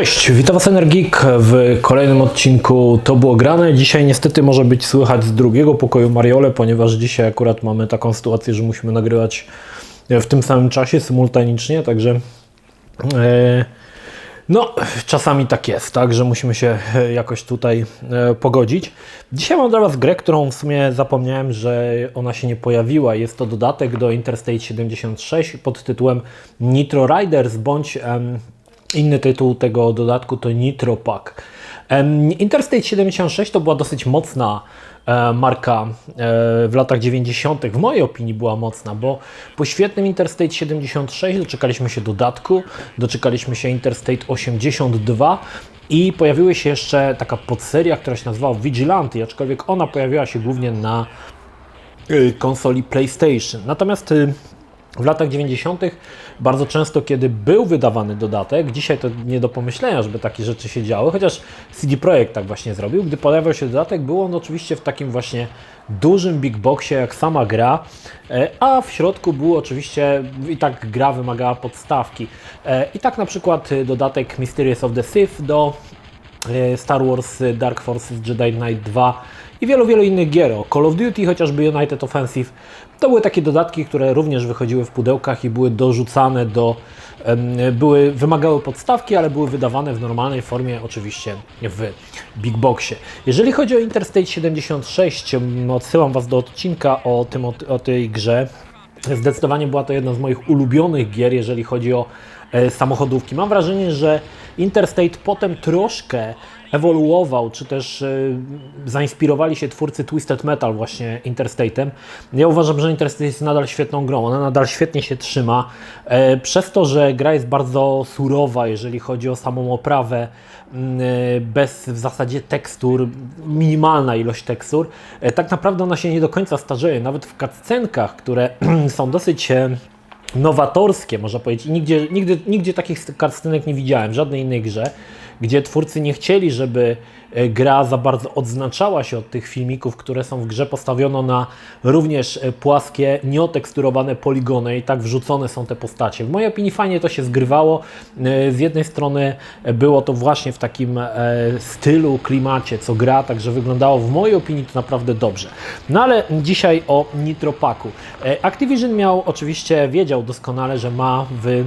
Cześć, witam Was Energik w kolejnym odcinku To było grane. Dzisiaj niestety może być słychać z drugiego pokoju Mariole, ponieważ dzisiaj akurat mamy taką sytuację, że musimy nagrywać w tym samym czasie, symultanicznie, także e, no, czasami tak jest, tak, że musimy się e, jakoś tutaj e, pogodzić. Dzisiaj mam dla Was grę, którą w sumie zapomniałem, że ona się nie pojawiła. Jest to dodatek do Interstate 76 pod tytułem Nitro Riders bądź inny tytuł tego dodatku to Nitro Pack. Interstate 76 to była dosyć mocna e, marka e, w latach 90. W mojej opinii była mocna, bo po świetnym Interstate 76 doczekaliśmy się dodatku, doczekaliśmy się Interstate 82 i pojawiła się jeszcze taka podseria, która się nazywała Vigilante, aczkolwiek ona pojawiła się głównie na y, konsoli PlayStation. Natomiast y, w latach 90. bardzo często, kiedy był wydawany dodatek, dzisiaj to nie do pomyślenia, żeby takie rzeczy się działy, chociaż CD Projekt tak właśnie zrobił, gdy pojawiał się dodatek, był on oczywiście w takim właśnie dużym big boxie, jak sama gra, e, a w środku było oczywiście i tak gra wymagała podstawki. E, I tak na przykład dodatek Mysterious of the Sith do e, Star Wars Dark Forces Jedi Knight 2 i wielu, wielu innych gier. O Call of Duty, chociażby United Offensive. To były takie dodatki, które również wychodziły w pudełkach i były dorzucane do. Były, wymagały podstawki, ale były wydawane w normalnej formie, oczywiście w Big Boxie. Jeżeli chodzi o Interstate 76, em, odsyłam Was do odcinka o, tym, o, o tej grze. Zdecydowanie była to jedna z moich ulubionych gier, jeżeli chodzi o e, samochodówki. Mam wrażenie, że Interstate potem troszkę ewoluował, czy też e, zainspirowali się twórcy Twisted Metal właśnie Interstate'em. Ja uważam, że Interstate jest nadal świetną grą, ona nadal świetnie się trzyma, e, przez to, że gra jest bardzo surowa, jeżeli chodzi o samą oprawę, e, bez w zasadzie tekstur, minimalna ilość tekstur, tak naprawdę ona się nie do końca starzeje, nawet w cutscenkach, które są dosyć nowatorskie, można powiedzieć. Nigdzie, nigdy, nigdzie takich cutscenek nie widziałem, w żadnej innej grze, gdzie twórcy nie chcieli, żeby e, gra za bardzo odznaczała się od tych filmików, które są w grze. Postawiono na również e, płaskie, nieoteksturowane poligony i tak wrzucone są te postacie. W mojej opinii fajnie to się zgrywało. E, Z jednej strony było to właśnie w takim stylu, klimacie, co gra, także wyglądało w mojej opinii to naprawdę dobrze. No ale dzisiaj o Nitropaku. Activision miał oczywiście, wiedział doskonale, że ma w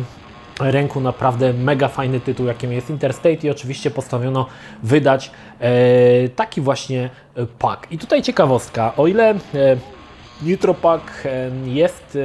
ręku naprawdę mega fajny tytuł, jakim jest Interstate i oczywiście postanowiono wydać e, taki właśnie e, pack. I tutaj ciekawostka, o ile e, Nitro Pack e, jest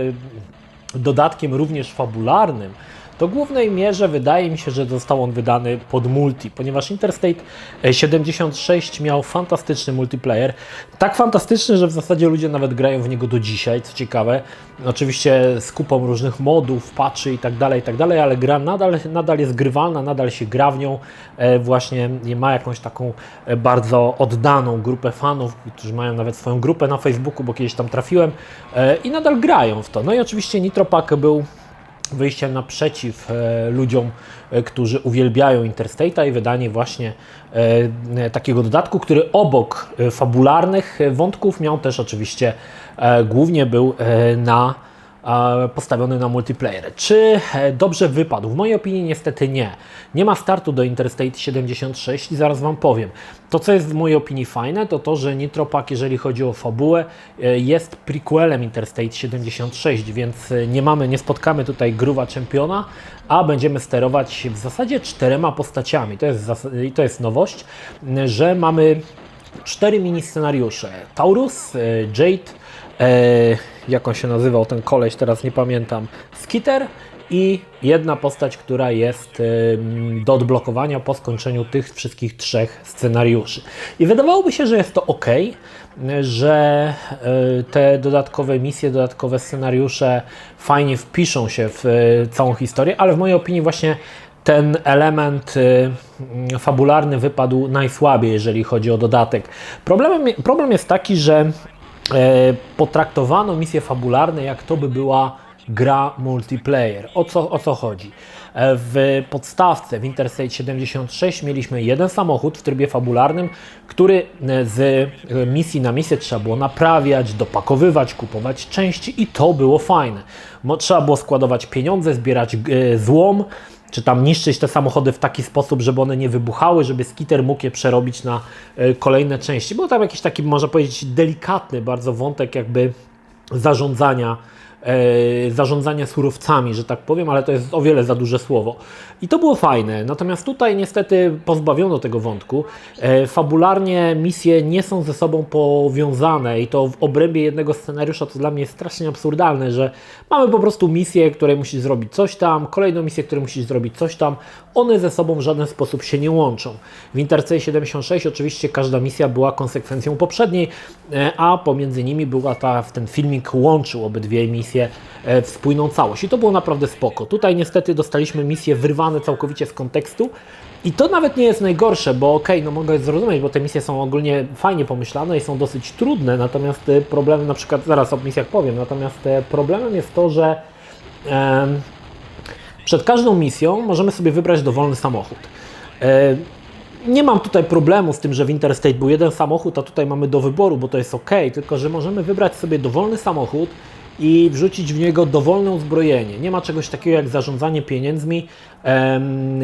e, dodatkiem również fabularnym, to w głównej mierze wydaje mi się, że został on wydany pod multi, ponieważ Interstate e, 76 miał fantastyczny multiplayer. Tak fantastyczny, że w zasadzie ludzie nawet grają w niego do dzisiaj, co ciekawe. Oczywiście z kupą różnych modów, patchy i tak dalej, i tak dalej, ale gra nadal, nadal jest grywalna, nadal się gra w nią. E, właśnie ma jakąś taką e, bardzo oddaną grupę fanów, którzy mają nawet swoją grupę na Facebooku, bo kiedyś tam trafiłem e, i nadal grają w to. No i oczywiście Nitro Pack był wyjściem naprzeciw e, ludziom, e, którzy uwielbiają Interstate'a i wydanie właśnie e, takiego dodatku, który obok fabularnych wątków miał też oczywiście, głównie był na postawiony na multiplayer. Czy e, dobrze wypadł? W mojej opinii niestety nie. Nie ma startu do Interstate 76 i zaraz Wam powiem. To, co jest w mojej opinii fajne, to to, że Nitro Pack, jeżeli chodzi o fabułę, e, jest prequelem Interstate 76, więc e, nie mamy, nie spotkamy tutaj gruwa czempiona, a będziemy sterować w zasadzie czterema postaciami. To jest, to jest nowość, że mamy cztery mini scenariusze. Taurus, Jade, jak on się nazywał ten koleś, teraz nie pamiętam, Skitter i jedna postać, która jest em, do odblokowania po skończeniu tych wszystkich trzech scenariuszy. I wydawałoby się, że jest to ok, że e, te dodatkowe misje, dodatkowe scenariusze fajnie wpiszą się w e, całą historię, ale w mojej opinii właśnie ten element fabularny wypadł najsłabiej, jeżeli chodzi o dodatek. Problemem, problem jest taki, że e, potraktowano misje fabularne jak to by była gra multiplayer. O co, o co chodzi? E, W podstawce w Interstate 76 mieliśmy jeden samochód w trybie fabularnym, który e, z e, misji na misję trzeba było naprawiać, dopakowywać, kupować części i to było fajne. Trzeba było składować pieniądze, zbierać e, złom, czy tam niszczyć te samochody w taki sposób, żeby one nie wybuchały, żeby skitter mógł je przerobić na e, kolejne części. Był tam jakiś taki, można powiedzieć, delikatny bardzo wątek jakby zarządzania zarządzania surowcami, że tak powiem, ale to jest o wiele za duże słowo. I to było fajne. Natomiast tutaj niestety pozbawiono tego wątku. E, fabularnie misje nie są ze sobą powiązane i to w obrębie jednego scenariusza to dla mnie jest strasznie absurdalne, że mamy po prostu misję, której musisz zrobić coś tam, kolejną misję, której musisz zrobić coś tam. One ze sobą w żaden sposób się nie łączą. W Intercell 76 oczywiście każda misja była konsekwencją poprzedniej, e, a pomiędzy nimi była ta, ten filmik łączył obydwie misje e, w spójną całość. I to było naprawdę spoko. Tutaj niestety dostaliśmy misje wyrwane całkowicie z kontekstu. I to nawet nie jest najgorsze, bo okej, no mogę zrozumieć, bo te misje są ogólnie fajnie pomyślane i są dosyć trudne, natomiast e, problemem na przykład, zaraz o misjach powiem, natomiast e, problemem jest to, że em, przed każdą misją możemy sobie wybrać dowolny samochód. E, nie mam tutaj problemu z tym, że w Interstate był jeden samochód, a tutaj mamy do wyboru, bo to jest ok, tylko że możemy wybrać sobie dowolny samochód i wrzucić w niego dowolne uzbrojenie. Nie ma czegoś takiego jak zarządzanie pieniędzmi,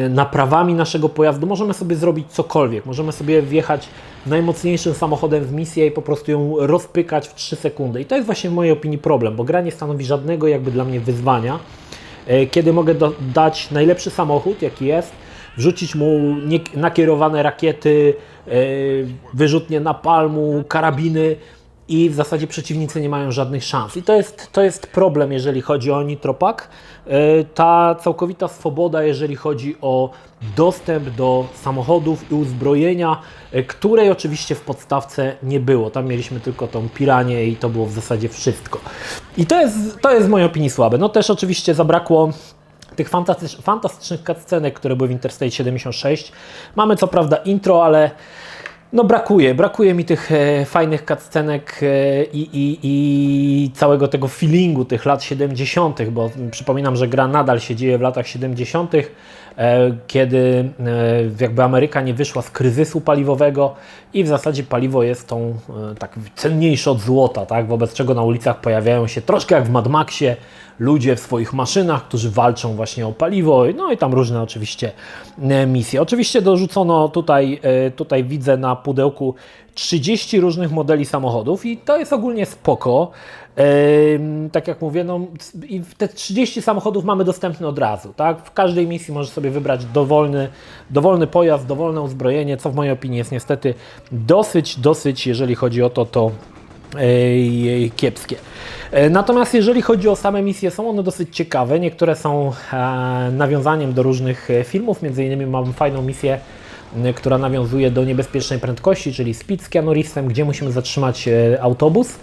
naprawami naszego pojazdu. Możemy sobie zrobić cokolwiek. Możemy sobie wjechać najmocniejszym samochodem w misję i po prostu ją rozpykać w 3 sekundy. I to jest właśnie w mojej opinii problem, bo gra nie stanowi żadnego jakby dla mnie wyzwania, e, kiedy mogę dać najlepszy samochód, jaki jest, wrzucić mu nakierowane rakiety, e, wyrzutnie napalmu, karabiny i w zasadzie przeciwnicy nie mają żadnych szans. I to jest, to jest problem, jeżeli chodzi o Nitropak. E, Ta całkowita swoboda, jeżeli chodzi o dostęp do samochodów i uzbrojenia, e, której oczywiście w podstawce nie było. Tam mieliśmy tylko tą piranię i to było w zasadzie wszystko. I to jest, to jest w mojej opinii słabe. No też oczywiście zabrakło tych fantastycz, fantastycznych cutscenek, które były w Interstate 76. Mamy co prawda intro, ale no brakuje, brakuje mi tych e, fajnych cutscenek e, i, i, i całego tego feelingu tych lat 70., bo przypominam, że gra nadal się dzieje w latach 70., e, kiedy e, jakby Ameryka nie wyszła z kryzysu paliwowego i w zasadzie paliwo jest tą e, tak cenniejsze od złota, tak? wobec czego na ulicach pojawiają się troszkę jak w Mad Maxie ludzie w swoich maszynach, którzy walczą właśnie o paliwo, no i tam różne oczywiście e, misje. Oczywiście dorzucono tutaj, e, tutaj widzę na pudełku 30 różnych modeli samochodów i to jest ogólnie spoko. Tak jak mówię, no, i te 30 samochodów mamy dostępne od razu. Tak? W każdej misji możesz sobie wybrać dowolny, dowolny pojazd, dowolne uzbrojenie, co w mojej opinii jest niestety dosyć, dosyć, jeżeli chodzi o to, to kiepskie. E, Natomiast jeżeli chodzi o same misje, są one dosyć ciekawe. Niektóre są e, nawiązaniem do różnych e, filmów, między innymi mamy fajną misję, która nawiązuje do niebezpiecznej prędkości, czyli Speed z Keanu Reevesem, gdzie musimy zatrzymać e, autobus,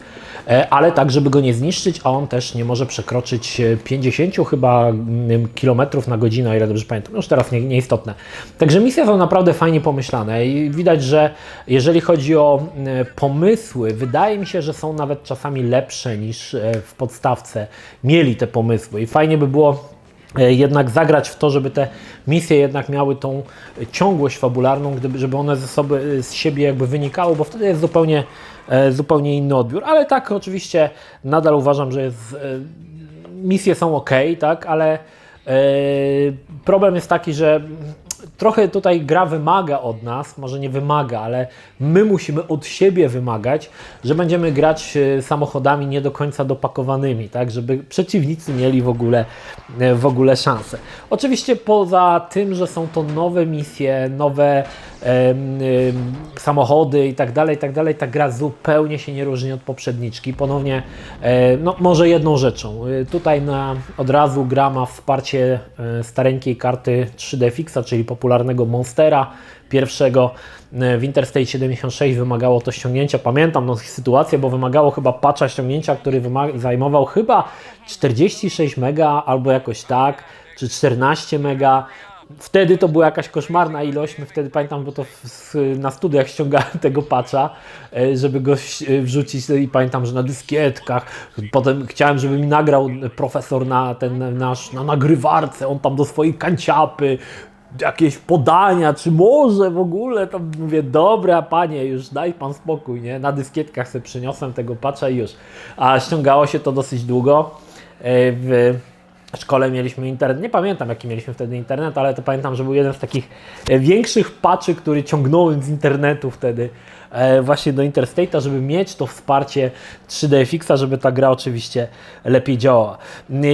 e, ale tak, żeby go nie zniszczyć, a on też nie może przekroczyć e, 50 chyba mm, kilometrów na godzinę, o ile dobrze pamiętam. Już teraz nie, nieistotne. Także misje są naprawdę fajnie pomyślane i widać, że jeżeli chodzi o mm, pomysły, wydaje mi się, że są nawet czasami lepsze niż e, w podstawce mieli te pomysły i fajnie by było e, jednak zagrać w to, żeby te misje jednak miały tą ciągłość fabularną, gdyby, żeby one ze sobie, z siebie jakby wynikały, bo wtedy jest zupełnie, e, zupełnie inny odbiór. Ale tak, oczywiście nadal uważam, że jest, e, misje są ok, tak, ale e, problem jest taki, że trochę tutaj gra wymaga od nas, może nie wymaga, ale my musimy od siebie wymagać, że będziemy grać e, samochodami nie do końca dopakowanymi, tak, żeby przeciwnicy mieli w ogóle, e, w ogóle szansę. Oczywiście poza tym, że są to nowe misje, nowe samochody i tak dalej, i tak dalej, ta gra zupełnie się nie różni od poprzedniczki. Ponownie, e, no może jedną rzeczą, e, tutaj na, od razu gra ma wsparcie e, stareńkiej karty 3D Fixa, czyli popularnego Monstera pierwszego. W Interstate 76 wymagało to ściągnięcia, pamiętam no, sytuację, bo wymagało chyba patcha ściągnięcia, który zajmował chyba 46 mega albo jakoś tak, czy 14 mega. Wtedy to była jakaś koszmarna ilość. My wtedy pamiętam, bo to w, na studiach ściągałem tego patcha, e, żeby go e, wrzucić i pamiętam, że na dyskietkach. Potem chciałem, żeby mi nagrał profesor na ten nasz na nagrywarce, on tam do swojej kanciapy jakieś podania, czy może w ogóle, to mówię, dobra panie, już daj pan spokój, nie? Na dyskietkach sobie przyniosłem tego patcha i już. A ściągało się to dosyć długo. E, W szkole mieliśmy internet. Nie pamiętam, jaki mieliśmy wtedy internet, ale to pamiętam, że był jeden z takich e, większych patchy, który ciągnąłem z internetu wtedy e, właśnie do Interstate'a, żeby mieć to wsparcie 3DFX-a, żeby ta gra oczywiście lepiej działała.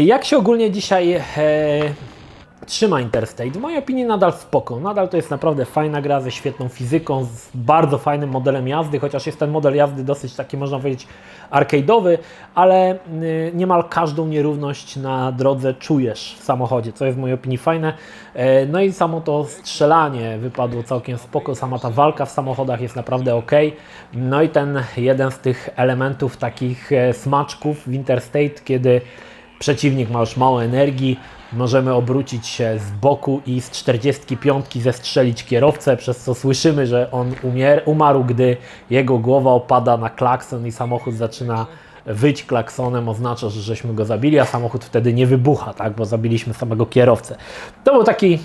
Jak się ogólnie dzisiaj e, trzyma Interstate. W mojej opinii nadal spoko. Nadal to jest naprawdę fajna gra ze świetną fizyką, z bardzo fajnym modelem jazdy, chociaż jest ten model jazdy dosyć taki, można powiedzieć, arcade'owy, ale y, niemal każdą nierówność na drodze czujesz w samochodzie, co jest w mojej opinii fajne. E, no i samo to strzelanie wypadło całkiem spoko, sama ta walka w samochodach jest naprawdę ok. No i ten jeden z tych elementów takich e, smaczków w Interstate, kiedy przeciwnik ma już mało energii, możemy obrócić się z boku i z 45 zestrzelić kierowcę, przez co słyszymy, że on umier- umarł, gdy jego głowa opada na klakson i samochód zaczyna wyć klaksonem, oznacza, że żeśmy go zabili, a samochód wtedy nie wybucha, tak, bo zabiliśmy samego kierowcę. To był taki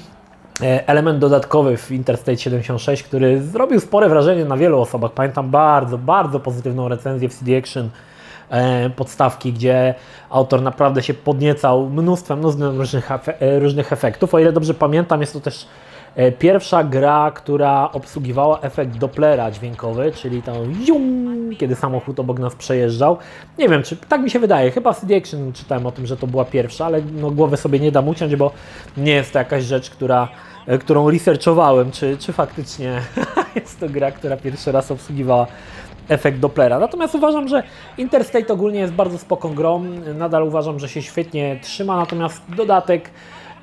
e, element dodatkowy w Interstate 76, który zrobił spore wrażenie na wielu osobach. Pamiętam bardzo, bardzo pozytywną recenzję w CD Action podstawki, gdzie autor naprawdę się podniecał mnóstwem, mnóstwem różnych, e, różnych efektów. O ile dobrze pamiętam, jest to też e, pierwsza gra, która obsługiwała efekt Dopplera dźwiękowy, czyli to jum, kiedy samochód obok nas przejeżdżał. Nie wiem, czy tak mi się wydaje, chyba CD Action czytałem o tym, że to była pierwsza, ale no, głowy sobie nie dam uciąć, bo nie jest to jakaś rzecz, która, e, którą researchowałem, czy, czy faktycznie jest to gra, która pierwszy raz obsługiwała efekt Dopplera. Natomiast uważam, że Interstate ogólnie jest bardzo spoko grą. Nadal uważam, że się świetnie trzyma, natomiast dodatek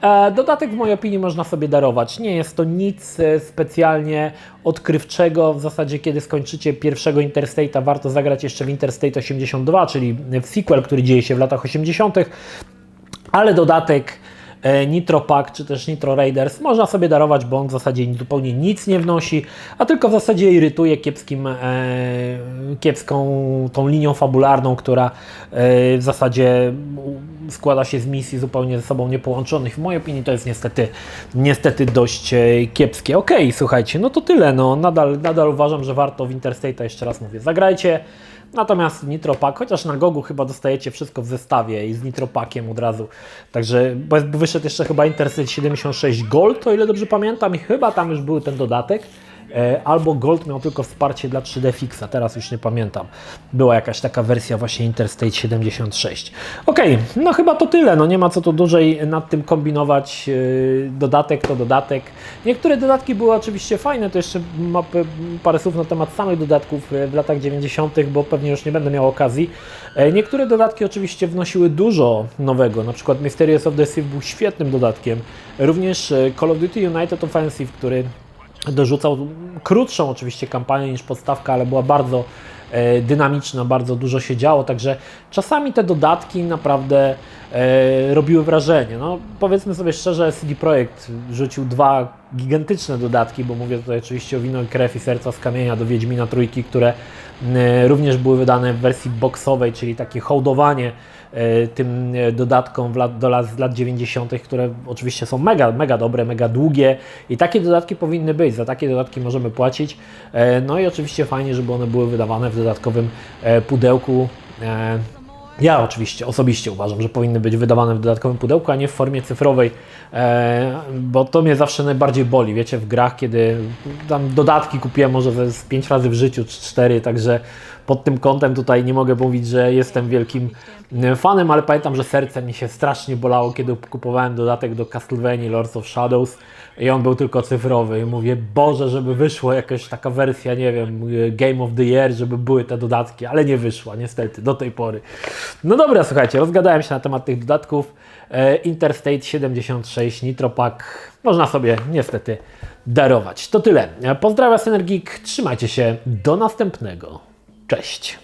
e, Dodatek w mojej opinii można sobie darować. Nie jest to nic e, specjalnie odkrywczego. W zasadzie, kiedy skończycie pierwszego Interstate'a, warto zagrać jeszcze w Interstate 82, czyli w sequel, który dzieje się w latach 80. Ale dodatek Nitro Pack czy też Nitro Raiders można sobie darować, bo on w zasadzie zupełnie nic nie wnosi, a tylko w zasadzie irytuje kiepskim, e, kiepską tą linią fabularną, która e, w zasadzie składa się z misji zupełnie ze sobą niepołączonych. W mojej opinii to jest niestety, niestety dość e, kiepskie. Okej, słuchajcie, no to tyle. No, nadal, nadal uważam, że warto w Interstate'a, jeszcze raz mówię, zagrajcie. Natomiast Nitro Pack, chociaż na Gogu chyba dostajecie wszystko w zestawie i z Nitro Packiem od razu. Także bo wyszedł jeszcze chyba Interstate 76 Gold, o ile dobrze pamiętam, i chyba tam już był ten dodatek. E, Albo Gold miał tylko wsparcie dla 3D Fixa, teraz już nie pamiętam. Była jakaś taka wersja właśnie Interstate 76. Okej, no chyba to tyle, no nie ma co tu dłużej nad tym kombinować. E, Dodatek to dodatek. Niektóre dodatki były oczywiście fajne, to jeszcze parę słów na temat samych dodatków e, w latach 90., bo pewnie już nie będę miał okazji. Niektóre dodatki oczywiście wnosiły dużo nowego, na przykład Mysterious of the Sea był świetnym dodatkiem. Również Call of Duty United Offensive, który dorzucał krótszą oczywiście kampanię niż podstawka, ale była bardzo e, dynamiczna, bardzo dużo się działo, także czasami te dodatki naprawdę robiły wrażenie. No, powiedzmy sobie szczerze, CD Projekt rzucił dwa gigantyczne dodatki, bo mówię tutaj oczywiście o Wino i Krew i Serca z Kamienia do Wiedźmina Trójki, które e, również były wydane w wersji boxowej, czyli takie hołdowanie e, tym e, dodatkom lat, do lat, z lat 90., które oczywiście są mega, mega dobre, mega długie i takie dodatki powinny być, za takie dodatki możemy płacić. E, No i oczywiście fajnie, żeby one były wydawane w dodatkowym e, pudełku. Ja oczywiście osobiście uważam, że powinny być wydawane w dodatkowym pudełku, a nie w formie cyfrowej, e, bo to mnie zawsze najbardziej boli, wiecie, w grach, kiedy tam dodatki kupiłem może z 5 razy w życiu, czy 4, także pod tym kątem tutaj nie mogę mówić, że jestem wielkim e, fanem, ale pamiętam, że serce mi się strasznie bolało, kiedy kupowałem dodatek do Castlevania Lords of Shadows i on był tylko cyfrowy i mówię, Boże, żeby wyszła jakaś taka wersja, nie wiem, e, Game of the Year, żeby były te dodatki, ale nie wyszła niestety do tej pory. No dobra, słuchajcie, rozgadałem się na temat tych dodatków. E, Interstate 76 Nitro Pack można sobie niestety darować. To tyle. Pozdrawiam Synergik, trzymajcie się, do następnego. Cześć.